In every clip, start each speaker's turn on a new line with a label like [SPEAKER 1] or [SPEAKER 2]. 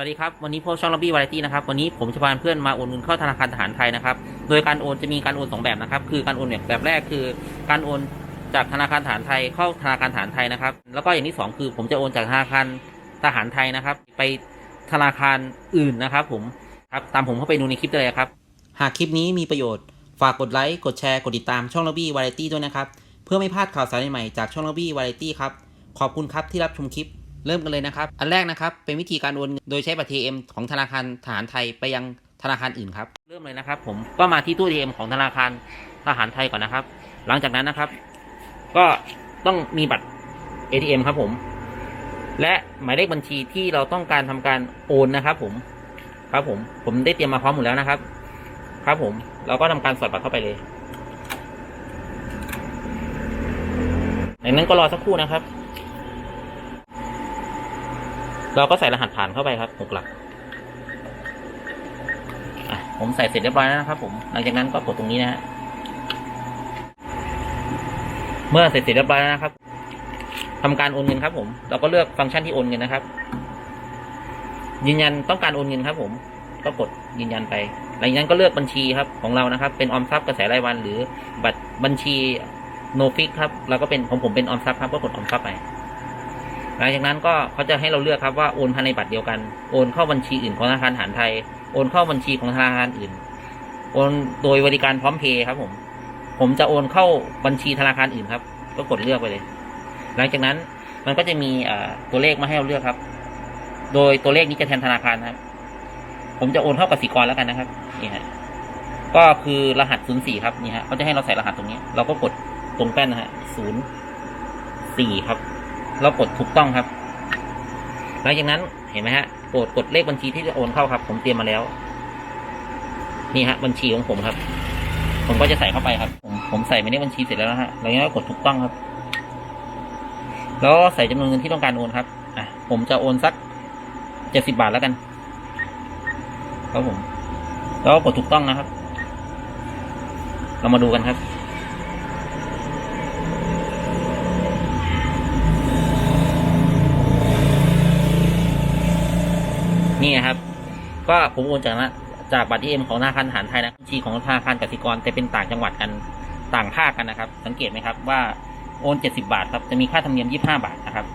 [SPEAKER 1] วัสดีครับวันนี้พวกช่องล็อบบี้วาไรตี้นะครับวันนี้ผมจะพาเพื่อนมาโอนเงินเข้าธนาคารทหารไทยนะครับโดยการโอนจะมีการโอนสองแบบนะครับคือการโอนแบบแบบแรกคือ การโอนจากธนาคารทหารไทยเข้าธนาคารทหารไทยนะครับแล้วก็อย่างที่สองคือ ผมจะโอนจากธนาคารทหารไทยนะครับ ไปธนาคารอื่นนะครับ ผมครับตามผมเข้าไปดูในคลิปได้เลยครับ หากคลิปนี้มีประโยชน์ฝากกดไลค์กดแชร์กดติดตามช่องล็อบบี้วาไรตี้ด้วยนะครับเพื่อไม่พลาดข่าวสารใหม่จากช่องล็อบบี้วาไรตี้ครับขอบคุณครับที่รับชมคลิป เริ่มกันเลยนะครับ อันแรกนะครับเป็นวิธีการโอนเงินโดยใช้บัตร ATM ของธนาคารทหารไทยไปยังธนาคารอื่นครับ เริ่มเลยนะครับ ผมก็มาที่ตู้ ATM ของธนาคารทหารไทยก่อนนะครับ หลังจากนั้นนะครับ ก็ต้องมีบัตร ATM ครับผม และหมายเลขบัญชีที่เราต้องการทำการโอนนะครับ ผม ครับผม ผมได้เตรียมมาพร้อมหมดแล้วนะครับ ครับผม เราก็ทำการสอดบัตรเข้าไปเลยจากนั้นก็รอสักครู่นะครับ เราก็ใส่รหัสผ่านเข้าไปครับหกหลักผมใส่เสร็จเรียบร้อยแล้วนะครับ ผมหลังจากนั้นก็กดตรงนี้นะฮะเมื่อเสร็จเสร็จเรียบร้อยแล้วนะครับทำการโอนเงินครับ ผม เราก็เลือกฟังก์ชันที่โอนเงินนะครับ ยืนยันต้องการโอนเงินครับ ผม ก็กดยืนยันไป หลังจากนั้นก็เลือกบัญชีครับ ของเรานะครับ เป็นออมทรัพย์กระแสรายวัน หรือบัตรบัญชีโนฟิกครับเราก็เป็นของผมเป็นออมทรัพย์ครับก็กดออมทรัพย์ไป หลังจากนั้นก็เขาจะให้เราเลือกครับว่าโอนภายในบัตรเดียวกัน โอนเข้าบัญชีอื่นของธนาคารหารไทย โอนเข้าบัญชีของธนาคารอื่น โอนโดยบริการพร้อมเพย์ครับผม ผมจะโอนเข้าบัญชีธนาคารอื่นครับ ก็กดเลือกไปเลย หลังจากนั้นมันก็จะมีตัวเลขมาให้เราเลือกครับ โดยตัวเลขนี้จะแทนธนาคารครับ ผมจะโอนเข้ากสิกรแล้วกันนะครับ นี่ฮะ ก็คือรหัสศูนย์สี่ครับ นี่ฮะเขาจะให้เราใส่รหัสตรงนี้ เราก็กดตรงแป้นนะฮะศูนย์สี่ครับ เรากดถูกต้องครับ หลังจากนั้นเห็นไหมฮะโปรดกดเลขบัญชีที่จะโอนเข้าครับ ผมเตรียมมาแล้ว นี่ฮะ บัญชีของผมครับ ผมก็จะใส่เข้าไปครับ ผมผมใส่ไปในบัญชีเสร็จแล้วนะฮะหลังจากนั้นก็กดถูกต้องครับ แล้วใส่จำนวนเงินที่ต้องการโอนครับอะผมจะโอนสักเจ็ดสิบาทแล้วกันครับผม แล้วกดถูกต้องนะครับ เรามาดูกันครับ นี่นะครับ ก็ผมโอนจากนะจากบัตรเอ็มของธนาคารทหารไทยนะบัญชีของธนาคารกสิกรแต่เป็นต่างจังหวัดกันต่างภาคกันนะครับ สังเกตไหมครับว่าโอน70 บาทครับจะมีค่าธรรมเนียม 25 บาทนะครับ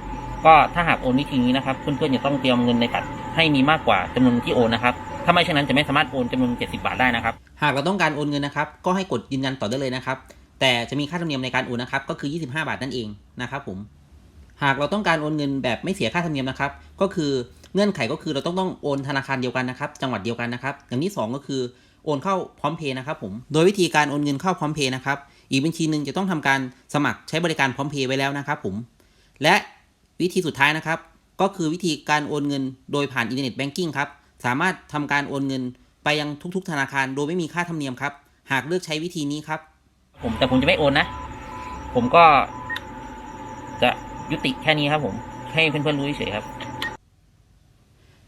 [SPEAKER 1] ก็ถ้าหากโอนวิธีนี้นะครับเพื่อนๆจะต้องเตรียมเงินในบัตรให้มีมากกว่าจำนวนที่โอนนะครับถ้าไม่เช่นนั้นจะไม่สามารถโอนจำนวน 70 บาทได้นะครับ หากเราต้องการโอนเงินนะครับ ก็ให้กดยืนยันต่อได้เลยนะครับ แต่จะมีค่าธรรมเนียมในการโอนนะครับ ก็คือ 25 บาทนั่นเองนะครับผม หากเราต้องการโอนเงินแบบไม่เสียค่าธรรมเนียมนะครับ ก็คือ เงื่อนไขก็คือเราต้องต้องโอนธนาคารเดียวกันนะครับ จังหวัดเดียวกันนะครับ อย่างที่สองก็คือโอนเข้าพร้อมเพย์นะครับผม โดยวิธีการโอนเงินเข้าพร้อมเพย์นะครับ อีกบัญชีหนึ่งจะต้องทำการสมัครใช้บริการพร้อมเพย์ไว้แล้วนะครับผม และวิธีสุดท้ายนะครับ ก็คือวิธีการโอนเงินโดยผ่านอินเทอร์เน็ตแบงกิ้งครับ สามารถทำการโอนเงินไปยังทุก ๆ ธนาคารโดยไม่มีค่าธรรมเนียมครับ หากเลือกใช้วิธีนี้ครับ ผมแต่ผมจะไม่โอนนะ ผมก็จะยุติแค่นี้ครับผม ให้เพื่อนๆรู้เฉยครับ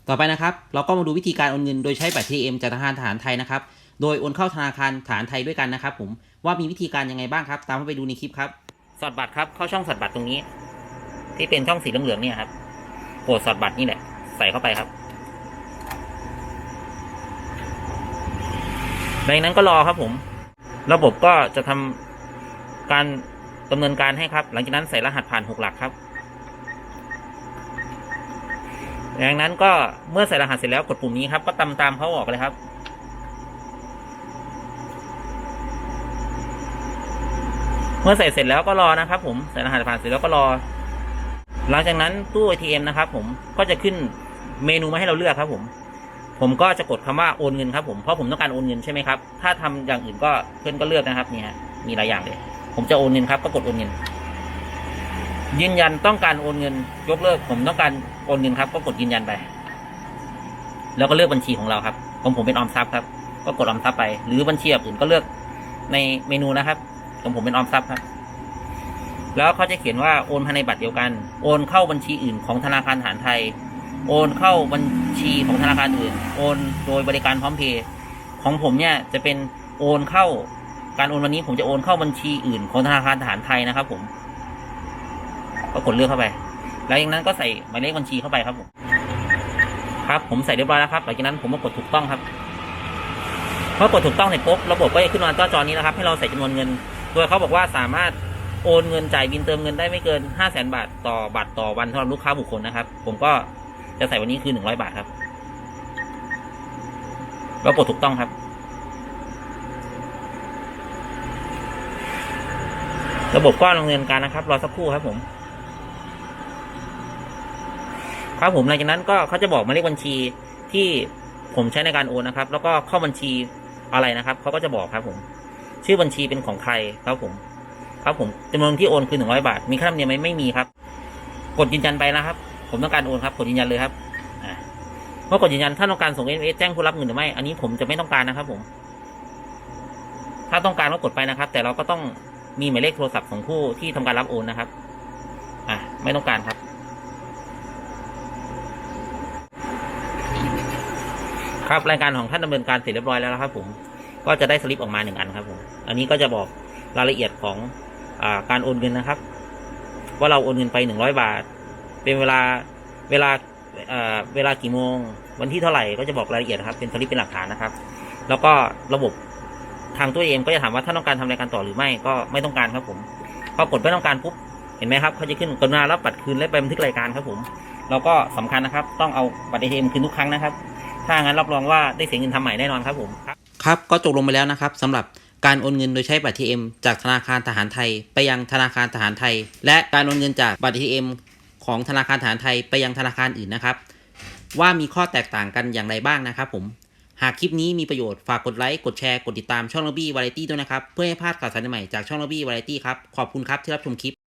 [SPEAKER 1] ต่อไปนะครับ เราก็มาดูวิธีการโอนเงิน โดยใช้บัตร ATM จากธนาคารทหารไทยนะครับ โดยโอนเข้าธนาคารทหารไทยด้วยกันนะครับ ผมว่ามีวิธีการยังไงบ้างครับ ตามไปดูในคลิปครับ สอดบัตรครับเข้าช่องสอดบัตรตรงนี้ ที่เป็นช่องสีเหลืองๆเนี่ยครับโปรดสอดบัตรนี่แหละ ใส่เข้าไปครับหลังนั้นก็รอครับผม ระบบก็จะทำการดำเนินการให้ครับ หลังจากนั้นใส่รหัสผ่านหกหลักครับ ดังนั้นก็เมื่อใส่รหัสเสร็จแล้วกดปุ่มนี้ครับ ก็ตามตามเขาออกเลยครับ เมื่อใส่เสร็จแล้วก็รอนะครับ ผมใส่รหัสผ่านเสร็จแล้วก็รอ หลังจากนั้นตู้ ATM นะครับ ผมก็จะขึ้นเมนูมาให้เราเลือกครับ ผม ผมก็จะกดคำว่าโอนเงินครับ ผมเพราะผมต้องการโอนเงินใช่ไหมครับถ้าทำอย่างอื่นก็เพื่อนก็เลือกนะครับนี่ฮะมีหลายอย่างเลย ผมจะโอนเงินครับ ก็กดโอนเงิน ยืนยันต้องการโอนเงิน ยกเลิก ผมต้องการโอนเงินครับ ก็กดยืนยันไป แล้วก็เลือกบัญชีของเราครับของผมเป็นออมทรัพย์ครับ ก็กดออมทรัพย์ไป หรือบัญชีอื่นก็เลือกในเมนูนะครับของผมเป็นออมทรัพย์ครับ แล้วเขาจะเขียนว่าโอนภายในบัตรเดียวกัน โอนเข้าบัญชีอื่นของธนาคารทหารไทย โอนเข้าบัญชีของธนาคารอื่น โอนโดยบริการพร้อมเพย์ของผมเนี่ยจะเป็นโอนเข้าการโอนวันนี้ผมจะโอนเข้าบัญชีอื่นของธนาคารทหารไทยนะครับ ผม ก็กดเลือกเข้าไป แล้วอย่างนั้นก็ใส่หมายเลขบัญชีเข้าไปครับผมครับผมใส่เรียบร้อยแล้วครับหลังจากนั้นผมก็กดถูกต้องครับพอกดถูกต้องเสร็จปุ๊บระบบก็จะขึ้นมาหน้าจอนี้นะครับ ให้เราใส่จำนวนเงิน โดยเขาบอกว่าสามารถโอนเงินจ่ายบินเติมเงินได้ไม่เกิน 5 0 0แสนบาทต่อบัตรต่อวันสำหรับลูกค้าบุคคลนะครับ ผมก็จะใส่วันนี้คือ 100 บาทครับแล้วกดถูกต้องครับ ระบบก็ดำเนินการนะครับรอสักครู่ครับผม ครับผมหลังจากนั้นก็เขาจะบอกหมายเลขบัญชีที่ผมใช้ในการโอนนะครับ แล้วก็เข้าบัญชีอะไรนะครับเขาก็จะบอกครับผม ชื่อบัญชีเป็นของใครครับผม ครับผมจำนวนที่โอนคือหนึ่งร้อยบาท มีค่าธรรมเนียมไหมไม่มีครับ กดยืนยันไปนะครับ ผมต้องการโอนครับ กดยืนยันเลยครับอ่าเมื่อกดยืนยันถ้าต้องการส่งเอสแจ้งผู้รับเงินหรือไม่ อันนี้ผมจะไม่ต้องการนะครับ ผม ถ้าต้องการก็กดไปนะครับ แต่เราก็ต้องมีหมายเลขโทรศัพท์ของผู้ที่ทำการรับโอนนะครับ อะไม่ต้องการครับ ครับรายการของท่านดำเนินการเสร็จเรียบร้อยแล้วนะครับ ผมก็จะได้สลิปออกมาหนึ่งอันครับผมอันนี้ก็จะบอกรายละเอียดของอการโอนเงินนะครับ ว่าเราโอนเงินไปหนึ่งร้อยบาท เป็นเวลาเวลาเอ่อเวลากี่โมง วันที่เท่าไหร่ก็จะบอกรายละเอียดครับเป็นสลิปเป็นหลักฐานนะครับ แล้วก็ระบบทางตัวเองก็จะถามว่าท่านต้องการทำรายการต่อหรือไม่ก็ไม่ต้องการครับผมพอกดไม่ต้องการปุ๊บเห็นไหมครับเขาจะขึ้นกรุณารับบัตรคืนและไปบันทึกรายการครับผมแล้วก็สำคัญนะครับ ต้องเอาบัตรเอทีเอ็มคืนทุกครั้งนะครับ ถ้างั้นรับรองว่าได้เสียเงินทำใหม่แน่นอนครับผม ครับก็จบลงไปแล้วนะครับสำหรับการโอนเงินโดยใช้บัตร ATM จากธนาคารทหารไทย ไปยังธนาคารทหารไทย และการโอนเงินจากบัตร ATM ของธนาคารทหารไทยไปยังธนาคารอื่นนะครับ ว่ามีข้อแตกต่างกันอย่างไรบ้างนะครับผมหากคลิปนี้มีประโยชน์ฝากกดไลค์ กดแชร์ กดติดตามช่องลบี้วาไรตี้ด้วยนะครับ เพื่อให้พลาดข่าวสารใหม่จากช่องลบี้วาไรตี้ครับ ขอบคุณครับที่รับชมคลิป